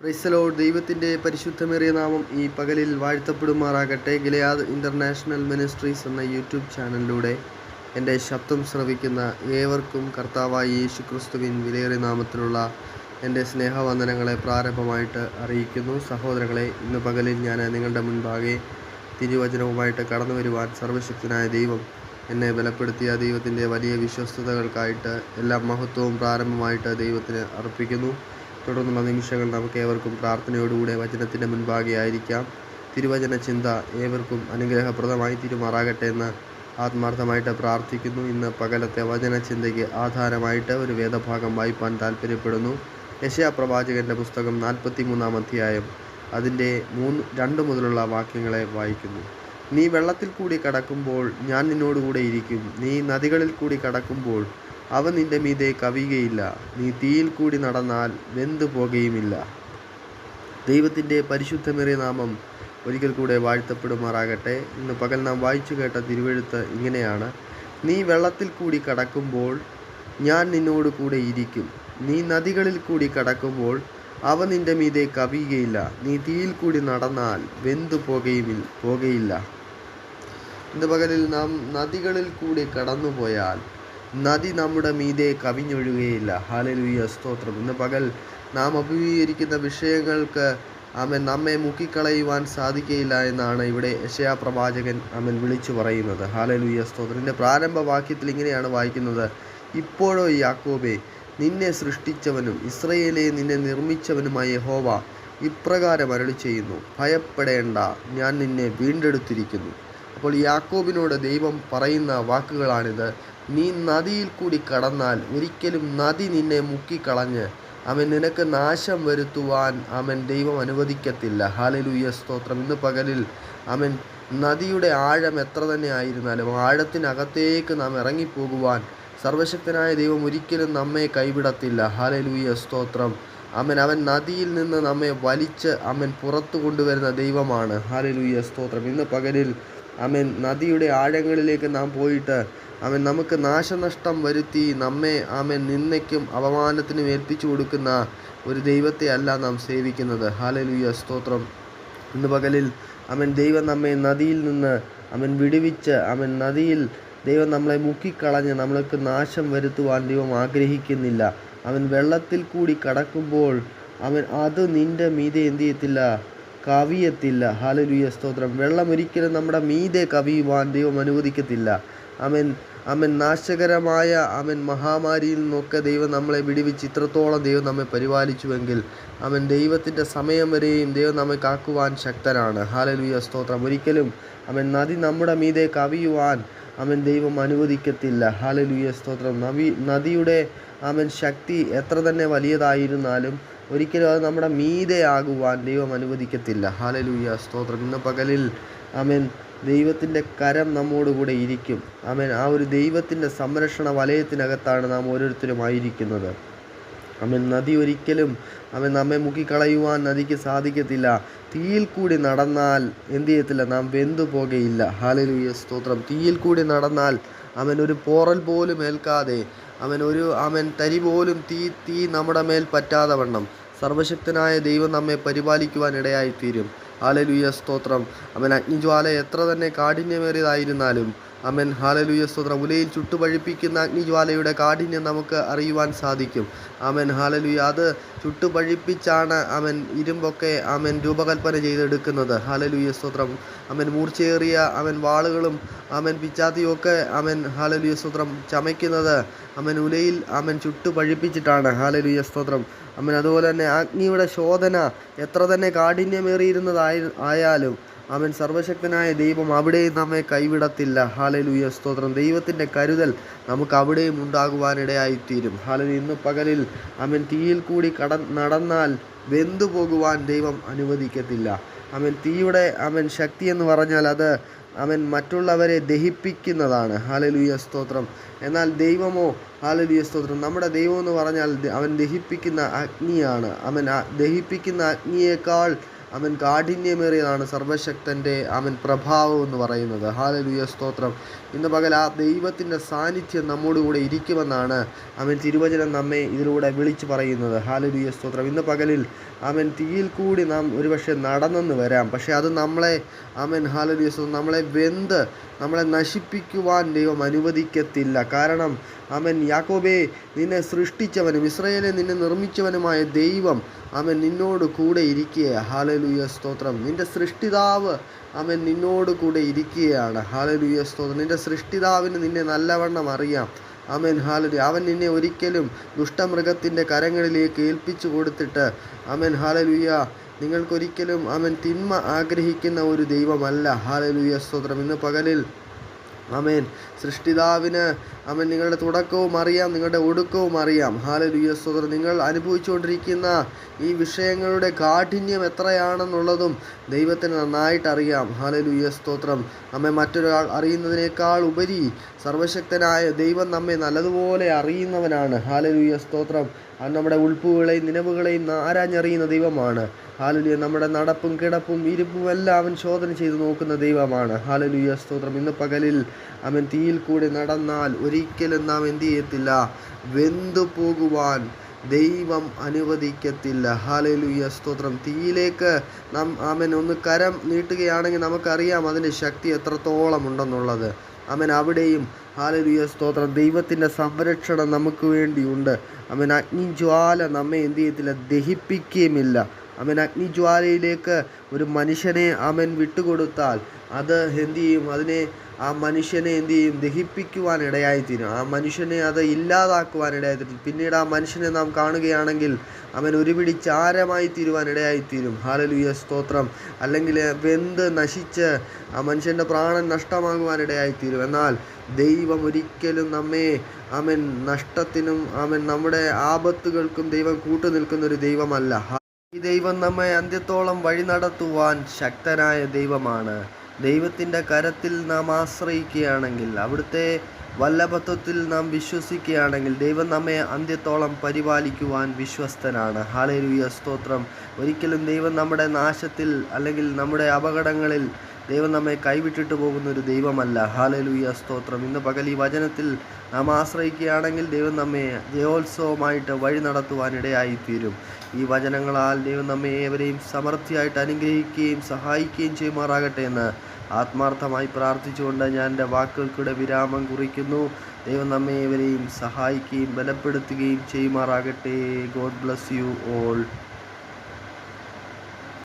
ക്രൈസ്തലോ ദൈവത്തിന്റെ പരിശുദ്ധമേറിയ നാമം ഈ പകലിൽ വാഴ്ത്തപ്പെടുമാറാകട്ടെ. ഗിലയാദ് ഇന്റർനാഷണൽ മിനിസ്ട്രീസ് എന്ന യൂട്യൂബ് ചാനലിലൂടെ എന്റെ ശബ്ദം ശ്രവിക്കുന്ന ഏവർക്കും കർത്താവായി യേശു ക്രിസ്തുവിൻ വിലയേറിയ നാമത്തിലുള്ള എന്റെ സ്നേഹവന്ദനങ്ങളെ പ്രാരംഭമായിട്ട് അറിയിക്കുന്നു. സഹോദരങ്ങളെ ഇന്ന് പകലിൽ ഞാൻ നിങ്ങളുടെ മുൻപാകെ തിരുവചനവുമായിട്ട് കടന്നു വരുവാൻ സർവശക്തനായ ദൈവം എന്നെ ബലപ്പെടുത്തിയ ദൈവത്തിന്റെ വലിയ വിശ്വസ്തതകൾക്കായിട്ട് എല്ലാ മഹത്വവും പ്രാരംഭമായിട്ട് ദൈവത്തിന് അർപ്പിക്കുന്നു. തുടർന്നുള്ള നിമിഷങ്ങൾ നമുക്ക് ഏവർക്കും പ്രാർത്ഥനയോടുകൂടെ വചനത്തിന്റെ മുൻപാകെ ആയിരിക്കാം തിരുവചന ചിന്ത ഏവർക്കും അനുഗ്രഹപ്രദമായി തീരുമാറാകട്ടെ എന്ന് ആത്മാർത്ഥമായിട്ട് പ്രാർത്ഥിക്കുന്നു. ഇന്ന് പകലത്തെ വചന ചിന്തയ്ക്ക് ആധാരമായിട്ട് ഒരു വേദഭാഗം വായിപ്പാൻ താല്പര്യപ്പെടുന്നു യശയാ പ്രവാചകന്റെ പുസ്തകം നാൽപ്പത്തി മൂന്നാം അധ്യായം അതിന്റെ മൂന്ന് രണ്ട് മുതലുള്ള വാക്യങ്ങളെ വായിക്കുന്നു. നീ വെള്ളത്തിൽ കൂടി കടക്കുമ്പോൾ ഞാൻ നിന്നോടുകൂടെ ഇരിക്കും. നീ നദികളിൽ കൂടി കടക്കുമ്പോൾ അവ നിന്റെ മീതെ കവിയുകയില്ല. നീ തീയിൽ കൂടി നടന്നാൽ വെന്തു പോകുകയുമില്ല. ദൈവത്തിന്റെ പരിശുദ്ധമേറിയ നാമം ഒരിക്കൽ കൂടെ വാഴ്ത്തപ്പെടുമാറാകട്ടെ. ഇന്ന് പകൽ നാം വായിച്ചു കേട്ട തിരുവെഴുത്ത് ഇങ്ങനെയാണ്. നീ വെള്ളത്തിൽ കൂടി കടക്കുമ്പോൾ ഞാൻ നിന്നോട് കൂടെ ഇരിക്കും. നീ നദികളിൽ കൂടി കടക്കുമ്പോൾ അവ നിന്റെ മീതെ കവിയുകയില്ല. നീ തീയിൽ കൂടി നടന്നാൽ വെന്തു പോകുകയുമില്ല പോകുകയില്ല. ഇന്ന് പകലിൽ നാം നദികളിൽ കൂടി കടന്നുപോയാൽ നദി നമ്മുടെ മീതെ കവിഞ്ഞൊഴുകുകയില്ല ഹാലലുയ സ്തോത്രം. ഇന്ന് പകൽ നാം അഭിമുഖീകരിക്കുന്ന വിഷയങ്ങൾക്ക് അമൻ നമ്മെ മുക്കിക്കളയുവാൻ സാധിക്കയില്ല എന്നാണ് ഇവിടെ യശയാ പ്രവാചകൻ അവൻ വിളിച്ചു പറയുന്നത്. ഹാലലുയ സ്തോത്രത്തിന്റെ പ്രാരംഭ വാക്യത്തിൽ ഇങ്ങനെയാണ് വായിക്കുന്നത്. ഇപ്പോഴോ യാക്കോബെ നിന്നെ സൃഷ്ടിച്ചവനും ഇസ്രയേലെ നിന്നെ നിർമ്മിച്ചവനുമായ യഹോവ ഇപ്രകാരം അരളി ചെയ്യുന്നു ഭയപ്പെടേണ്ട ഞാൻ നിന്നെ വീണ്ടെടുത്തിരിക്കുന്നു. അപ്പോൾ യാക്കോബിനോട് ദൈവം പറയുന്ന വാക്കുകളാണിത്. നീ നദിയിൽ കൂടി കടന്നാൽ ഒരിക്കലും നദി നിന്നെ മുക്കിക്കളഞ്ഞ്. അവൻ നിനക്ക് നാശം വരുത്തുവാൻ അവൻ ദൈവം അനുവദിക്കത്തില്ല. ഹാലലൂയ സ്തോത്രം. ഇന്ന് പകലിൽ അവൻ നദിയുടെ ആഴം എത്ര തന്നെ ആയിരുന്നാലും ആഴത്തിനകത്തേക്ക് നാം ഇറങ്ങിപ്പോകുവാൻ സർവശക്തനായ ദൈവം ഒരിക്കലും നമ്മെ കൈവിടത്തില്ല. ഹാലലൂയ സ്തോത്രം. അവൻ അവൻ നദിയിൽ നിന്ന് നമ്മെ വലിച്ച് അവൻ പുറത്തു കൊണ്ടുവരുന്ന ദൈവമാണ്. ഹാലലൂയ സ്തോത്രം. ഇന്ന് പകലിൽ അവൻ നദിയുടെ ആഴങ്ങളിലേക്ക് നാം പോയിട്ട് അവൻ നമുക്ക് നാശനഷ്ടം വരുത്തി നമ്മെ അവൻ നിന്നയ്ക്കും അപമാനത്തിനും ഏൽപ്പിച്ചു കൊടുക്കുന്ന ഒരു ദൈവത്തെ അല്ല നാം സേവിക്കുന്നത്. ഹാലലുയ സ്തോത്രം. ഇന്ന് പകലിൽ അവൻ ദൈവം നമ്മെ നദിയിൽ നിന്ന് അവൻ വിടുവിച്ച് അവൻ നദിയിൽ ദൈവം നമ്മളെ മുക്കിക്കളഞ്ഞ് നമ്മൾക്ക് നാശം വരുത്തുവാൻ ദൈവം ആഗ്രഹിക്കുന്നില്ല. അവൻ വെള്ളത്തിൽ കൂടി കടക്കുമ്പോൾ അവൻ അത് നിന്റെ മീതെ എന്ത് ചെയ്യത്തില്ല? കവിയത്തില്ല. ഹാലലുയ സ്തോത്രം. വെള്ളം ഒരിക്കലും നമ്മുടെ മീതെ കവിയുവാൻ ദൈവം അനുവദിക്കത്തില്ല. അവൻ അവൻ നാശകരമായ അവൻ മഹാമാരിയിൽ നിന്നൊക്കെ ദൈവം നമ്മളെ വിടിവിച്ച് ഇത്രത്തോളം ദൈവം നമ്മെ പരിപാലിച്ചുവെങ്കിൽ അവൻ ദൈവത്തിന്റെ സമയം വരെയും ദൈവം നമ്മെ കാക്കുവാൻ ശക്തനാണ്. ഹാലലുയ സ്തോത്രം. ഒരിക്കലും അവൻ നദി നമ്മുടെ മീതെ കവിയുവാൻ അവൻ ദൈവം അനുവദിക്കത്തില്ല. ഹാലലുയ സ്തോത്രം. നവി നദിയുടെ അവൻ ശക്തി എത്ര തന്നെ വലിയതായിരുന്നാലും ഒരിക്കലും അത് നമ്മുടെ മീതെ ആകുവാൻ ദൈവം അനുവദിക്കത്തില്ല. ഹാലലുയ സ്തോത്രം. ഇന്ന് പകലിൽ അവൻ ദൈവത്തിന്റെ കരം നമ്മോടുകൂടെ ഇരിക്കും. അമേൻ ആ ഒരു ദൈവത്തിന്റെ സംരക്ഷണ വലയത്തിനകത്താണ് നാം ഓരോരുത്തരും ആയിരിക്കുന്നത്. അമൻ നദി ഒരിക്കലും അവൻ നമ്മെ മുക്കിക്കളയുവാൻ നദിക്ക് സാധിക്കത്തില്ല. തീയിൽ കൂടി നടന്നാൽ എന്ത് ചെയ്യത്തില്ല? നാം വെന്തു പോകുകയില്ല. ഹാലലൂയ സ്തോത്രം. തീയിൽ കൂടി നടന്നാൽ അവൻ ഒരു പോറൽ പോലും ഏൽക്കാതെ അവൻ ഒരു അവൻ തരി പോലും തീ തീ നമ്മുടെ മേൽ പറ്റാതെ വണ്ണം. സർവശക്തനായ ദൈവം നമ്മെ പരിപാലിക്കുവാൻ ഇടയായിത്തീരും. ഹാലലുയ സ്തോത്രം. അവൻ അഗ്നിജ്വാല എത്ര തന്നെ കാഠിന്യമേറിയതായിരുന്നാലും അവൻ ഹാലലുയ സ്തോത്രം. ഉലയിൽ ചുട്ടുപഴിപ്പിക്കുന്ന അഗ്നിജ്വാലയുടെ കാഠിന്യം നമുക്ക് അറിയുവാൻ സാധിക്കും. അമൻ ഹാലലുയ അത് ചുട്ടുപഴിപ്പിച്ചാണ് അവൻ ഇരുമ്പൊക്കെ അവൻ രൂപകൽപ്പന ചെയ്തെടുക്കുന്നത്. ഹാലലുയ സ്തോത്രം. അവൻ മൂർച്ചയേറിയ അവൻ വാളുകളും അവൻ പിച്ചാത്തിയൊക്കെ അവൻ ഹാലലുയ സ്തോത്രം. ചമയ്ക്കുന്നത് അവൻ ഉലയിൽ അവൻ ചുട്ടുപഴിപ്പിച്ചിട്ടാണ്. ഹാലലുയ സ്തോത്രം. അവൻ അതുപോലെ തന്നെ അഗ്നിയുടെ ശോധന എത്ര തന്നെ കാഠിന്യമേറിയിരുന്നതായി ആയാലും അവൻ സർവശക്തനായ ദൈവം അവിടെയും നമ്മെ കൈവിടത്തില്ല. ഹാലലുയ സ്തോത്രം. ദൈവത്തിന്റെ കരുതൽ നമുക്ക് അവിടെയും ഉണ്ടാകുവാനിടയായിത്തീരും. ഹാലലു ഇന്ന് പകലിൽ അവൻ തീയിൽ കൂടി കട നടന്നാൽ വെന്തു പോകുവാൻ ദൈവം അനുവദിക്കത്തില്ല. അവൻ തീയുടെ അവൻ ശക്തി എന്ന് പറഞ്ഞാൽ അത് അവൻ മറ്റുള്ളവരെ ദഹിപ്പിക്കുന്നതാണ്. ഹാലലുയ സ്തോത്രം. എന്നാൽ ദൈവമോ ഹാലലുയ സ്തോത്രം. നമ്മുടെ ദൈവം എന്ന് പറഞ്ഞാൽ അവൻ ദഹിപ്പിക്കുന്ന അഗ്നിയാണ്. അവൻ ദഹിപ്പിക്കുന്ന അഗ്നിയേക്കാൾ അവൻ കാഠിന്യമേറിയതാണ് സർവശക്തന്റെ അവൻ പ്രഭാവം എന്ന് പറയുന്നത്. ഹാലലുയ സ്തോത്രം. ഇന്ന് പകൽ ആ ദൈവത്തിന്റെ സാന്നിധ്യം നമ്മോടുകൂടെ ഇരിക്കുമെന്നാണ് അവൻ തിരുവചനം നമ്മെ ഇതിലൂടെ വിളിച്ചു പറയുന്നത്. ഹാലലുയ സ്തോത്രം. ഇന്ന് പകലിൽ അവൻ തീയിൽ കൂടി നാം ഒരുപക്ഷെ നടന്നെന്ന് വരാം. പക്ഷേ അത് നമ്മളെ അവൻ ഹാലലുയ സ്തോത്രം നമ്മളെ വെന്ത് നമ്മളെ നശിപ്പിക്കുവാൻ ദൈവം അനുവദിക്കത്തില്ല. കാരണം അവൻ യാക്കോബേ നിന്നെ സൃഷ്ടിച്ചവനും ഇസ്രയേലെ നിന്നെ നിർമ്മിച്ചവനുമായ ദൈവം അവൻ നിന്നോട് കൂടെ ഇരിക്കുക ഹാലലുയ സ്തോത്രം. നിന്റെ സൃഷ്ടിതാവ് അവൻ നിന്നോട് കൂടെ ഇരിക്കുകയാണ്. ഹാലലുയ സ്തോത്രം. നിന്റെ സൃഷ്ടിതാവിന് നിന്നെ നല്ലവണ്ണം അറിയാം. അവൻ ഹാലലു അവൻ നിന്നെ ഒരിക്കലും ദുഷ്ടമൃഗത്തിന്റെ കരങ്ങളിലേക്ക് ഏൽപ്പിച്ചു കൊടുത്തിട്ട് അവൻ ഹാലലുയ നിങ്ങൾക്കൊരിക്കലും അവൻ തിന്മ ആഗ്രഹിക്കുന്ന ഒരു ദൈവമല്ല. ഹാലലുയ സ്തോത്രം. ഇന്ന് പകലിൽ അമേൻ സൃഷ്ടിതാവിന് അവൻ നിങ്ങളുടെ തുടക്കവും അറിയാം നിങ്ങളുടെ ഒടുക്കവും അറിയാം. ഹാലലുയ സ്തോത്രം. നിങ്ങൾ അനുഭവിച്ചുകൊണ്ടിരിക്കുന്ന ഈ വിഷയങ്ങളുടെ കാഠിന്യം എത്രയാണെന്നുള്ളതും ദൈവത്തിന് നന്നായിട്ട് അറിയാം. ഹാലലുയ സ്തോത്രം. നമ്മെ മറ്റൊരാൾ അറിയുന്നതിനേക്കാൾ ഉപരി സർവശക്തനായ ദൈവം നമ്മെ നല്ലതുപോലെ അറിയുന്നവനാണ്. ഹാലലുയ സ്തോത്രം. അത് നമ്മുടെ ഉൾപ്പുകളെയും നിലവുകളെയും ആരാഞ്ഞറിയുന്ന ദൈവമാണ്. ഹാലലുയ നമ്മുടെ നടപ്പും കിടപ്പും ഇരുപ്പും എല്ലാം അവൻ ശോധന ചെയ്തു നോക്കുന്ന ദൈവമാണ്. ഹാലലുയ സ്തോത്രം. ഇന്ന് പകലിൽ അവൻ തീയിൽ കൂടി നടന്നാൽ ഒരിക്കലും നാം എന്തു ചെയ്യത്തില്ല? വെന്തു പോകുവാൻ ദൈവം അനുവദിക്കത്തില്ല. ഹാലലുയ സ്തോത്രം. തീയിലേക്ക് നാം ആമൻ ഒന്ന് കരം നീട്ടുകയാണെങ്കിൽ നമുക്കറിയാം അതിന്റെ ശക്തി എത്രത്തോളം ഉണ്ടെന്നുള്ളത്. അവൻ അവിടെയും ഹാലലുയ സ്തോത്രം. ദൈവത്തിന്റെ സംരക്ഷണം നമുക്ക് വേണ്ടിയുണ്ട്. അവൻ അഗ്നിജ്വാല നമ്മെ എന്തു ചെയ്യത്തില്ല? ദഹിപ്പിക്കുകയുമില്ല. അവൻ അഗ്നിജ്വാലയിലേക്ക് ഒരു മനുഷ്യനെ അവൻ വിട്ടുകൊടുത്താൽ അത് എന്ത് ചെയ്യും? അതിനെ ആ മനുഷ്യനെ എന്ത് ചെയ്യും? ദഹിപ്പിക്കുവാൻ ഇടയായിത്തീരും. ആ മനുഷ്യനെ അത് ഇല്ലാതാക്കുവാൻ ഇടയായിത്തീരും. പിന്നീട് ആ മനുഷ്യനെ നാം കാണുകയാണെങ്കിൽ അവൻ ഒരുപിടി ചാരമായി തീരുവാൻ ഇടയായിത്തീരും. ഹാലലുയ സ്തോത്രം. അല്ലെങ്കിൽ വെന്ത് നശിച്ച് ആ മനുഷ്യന്റെ പ്രാണൻ നഷ്ടമാകുവാൻ ഇടയായിത്തീരും. എന്നാൽ ദൈവം ഒരിക്കലും നമ്മെ അവൻ നഷ്ടത്തിനും അവൻ നമ്മുടെ ആപത്തുകൾക്കും ദൈവം കൂട്ടുനിൽക്കുന്ന ഒരു ദൈവമല്ല. ഈ ദൈവം നമ്മെ അന്ത്യത്തോളം വഴി നടത്തുവാൻ ശക്തനായ ദൈവമാണ്. ദൈവത്തിന്റെ കരത്തിൽ നാം ആശ്രയിക്കുകയാണെങ്കിൽ അവിടുത്തെ വല്ലഭത്വത്തിൽ നാം വിശ്വസിക്കുകയാണെങ്കിൽ ദൈവം നമ്മെ അന്ത്യത്തോളം പരിപാലിക്കുവാൻ വിശ്വസ്തനാണ്. ഹാലരുയ സ്തോത്രം. ഒരിക്കലും ദൈവം നമ്മുടെ നാശത്തിൽ അല്ലെങ്കിൽ നമ്മുടെ അപകടങ്ങളിൽ ദൈവം നമ്മെ കൈവിട്ടിട്ട് പോകുന്ന ഒരു ദൈവമല്ല. ഹാലലുയ സ്തോത്രം. ഇന്ന് പകൽ ഈ വചനത്തിൽ നാം ആശ്രയിക്കുകയാണെങ്കിൽ ദൈവം നമ്മെ ജയോത്സവമായിട്ട് വഴി നടത്തുവാൻ ഇടയായിത്തീരും. ഈ വചനങ്ങളാൽ ദൈവം നമ്മെ ഏവരെയും സമൃദ്ധിയായിട്ട് അനുഗ്രഹിക്കുകയും സഹായിക്കുകയും ചെയ്യുമാറാകട്ടെ എന്ന് ആത്മാർത്ഥമായി പ്രാർത്ഥിച്ചുകൊണ്ട് ഞാൻ എന്റെ വാക്കുകൾക്കിടെ വിരാമം കുറിക്കുന്നു. ദൈവം നമ്മെ ഇവരെയും സഹായിക്കുകയും ബലപ്പെടുത്തുകയും ചെയ്യുമാറാകട്ടെ. God bless you all